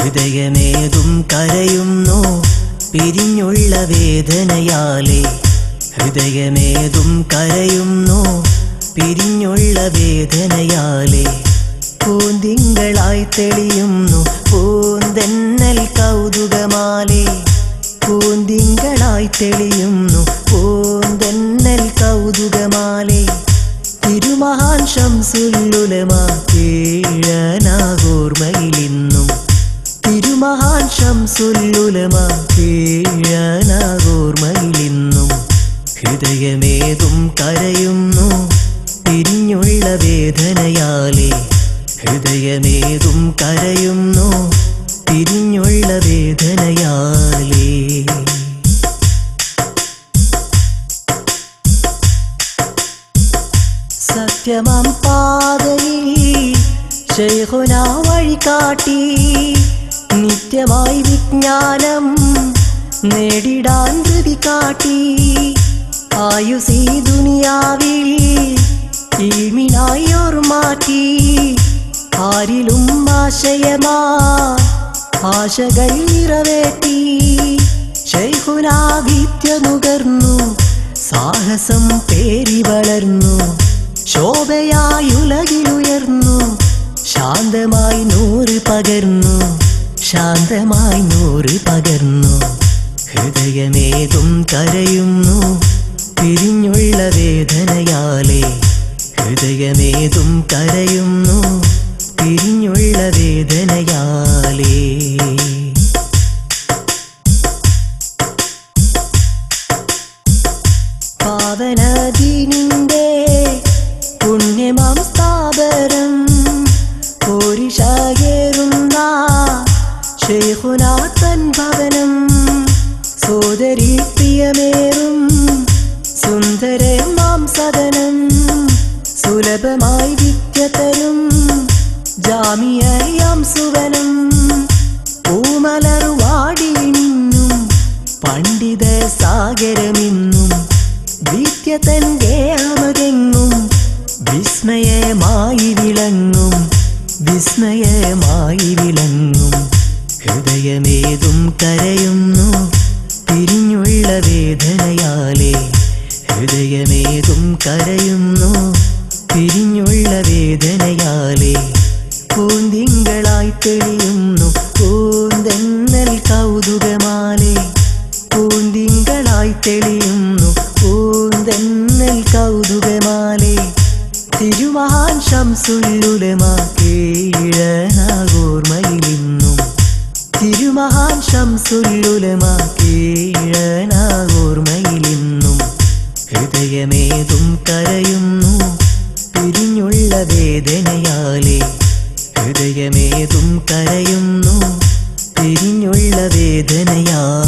ഹൃദയമേതും കരയുന്നു. പിരിഞ്ഞുള്ള വേദനയാലേ ഹൃദയമേതും കരയുന്നു. പിരിഞ്ഞുള്ള വേദനയാലേ പൂന്തിങ്കളായി തെളിയുന്നു. പൂന്തെന്നൽ കൗതുകമാലെ പൂന്തിങ്കളായി തെളിയുന്നു. പൂന്തെന്നൽ കൗതുകമാലെ തിരുമഹാൻ ശംസുല്ലുലമാ കേഴനാകോർമ്മയിലിന്നും തിരുമഹാൻ ശംസുല്ലുലമ കേഴനാകോർമ്മയിലിന്നും ഹൃദയമേതും കരയുന്നു പിരിഞ്ഞുള്ള വേദനയാലേ ഹൃദയമേതും കരയുന്നു പിരിഞ്ഞുള്ള വേദനയാലേ സത്യമാം പാതയിൽ ശൈഹുന വഴി കാട്ടി നിത്യമായി വിജ്ഞാനം നേടിടാൻ കൃതി കാട്ടി. ആയുസീ ദുനിയാവിൽ ഈമിനായി മാറ്റി. ആരിലും ആശയമാ ആശകൾ നിറവേറ്റി. ശൈഹുനാവിദ്യ നുകർന്നു സാഹസം പേരി വളർന്നു. ശോഭയായുലകിലുയർന്നു ശാന്തമായി നൂറ് പകർന്നു. ശാന്തമായി നൂറ് പകർന്നു. ഹൃദയമേതും കരയുന്നു. തിരിഞ്ഞുള്ള വേദനയാലേ ഹൃദയമേതും കരയുന്നു. തിരിഞ്ഞുള്ള വേദനയാലേ ശേഖുനാഥൻ ഭവനം സോദരി പ്രിയമേറും സുന്ദരമാം സദനം സുലഭമായി വിദ്യ തരും സുവനം. പൂമലർവാടി നിന്നും പണ്ഡിത സാഗരമിന്നും വിദ്യ തന്റെ അമകെങ്ങും വിസ്മയമായി വിളങ്ങും വിസ്മയമായി വിളങ്ങും. ഹൃദയമേതും കരയുന്നു. തിരിഞ്ഞുള്ള വേദനയാലേ ഹൃദയമേതും കരയുന്നു. തിരിഞ്ഞുള്ള വേദനയാലേ പൂന്തിങ്കളായി തെളിയുന്നു. പൂന്തെന്നൽ കൗതുകമാലേ പൂന്തിങ്കളായി തെളിയുന്നു. പൂന്തെന്നൽ കൗതുകമാലെ തിരുമഹാൻ ശംസുല്ലുലമ തിരുമഹാൻ ശംസുല്ലുലമ കീഴനാകോർമ്മയിലിന്നും ഹൃദയമേതും കരയുന്നു. പിരിഞ്ഞുള്ള വേദനയാലെ ഹൃദയമേതും കരയുന്നു. പിരിഞ്ഞുള്ള വേദനയാലേ